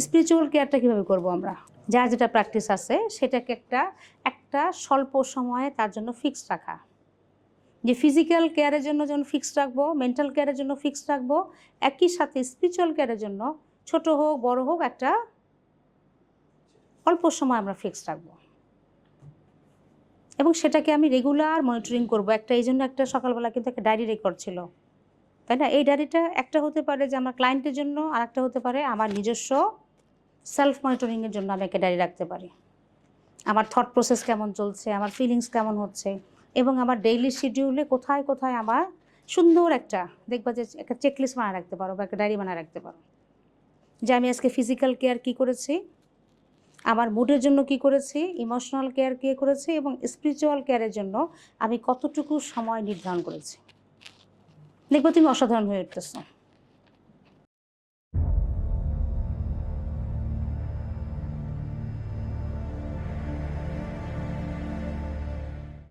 Spiritual কেয়ারটা কীভাবে করব আমরা? যার যেটা প্র্যাকটিস আছে, সেটাকে একটা একটা স্বল্প সময়ে তার জন্য ফিক্সড রাখা। যে ফিজিক্যাল কেয়ারের জন্য যেমন ফিক্সড রাখব মেন্টাল কেয়ারের জন্য ফিক্সড রাখব, একই সাথে স্পিরিচুয়াল কেয়ারের জন্য ছোট হোক, বড় হোক, একটা অল্প সময় আমরা ফিক্সড রাখব। এবং সেটাকে আমি রেগুলার মনিটরিং করব। একটা, এই জন্য একটা সকালবেলা কিন্তু একটা ডায়েরি রেকর্ড ছিল। তাই না? এই ডায়েরিটা একটা হতে পারে যে আমার ক্লায়েন্টের জন্য, আর একটা হতে পারে আমার নিজস্ব সেলফ মনিটরিংয়ের জন্য আমি একটা ডায়েরি রাখতে পারি। আমার থট প্রসেস কেমন চলছে, আমার ফিলিংস কেমন হচ্ছে, এবং আমার ডেইলি শিডিউলে কোথায় কোথায় আমার সুন্দর একটা, দেখবা যে একটা চেকলিস্ট বানায় রাখতে পারো বা একটা ডায়েরি বানায় রাখতে পারো। যে আমি আজকে ফিজিক্যাল কেয়ার কী করেছি, আমার মুডের জন্য কি করেছি ইমোশনাল কেয়ার কে করেছি, এবং স্পিরিচুয়াল কেয়ারের জন্য আমি কতটুকু সময় নির্ধারণ করেছি। দেখব তুমি অসাধারণ হয়ে উঠতেছো।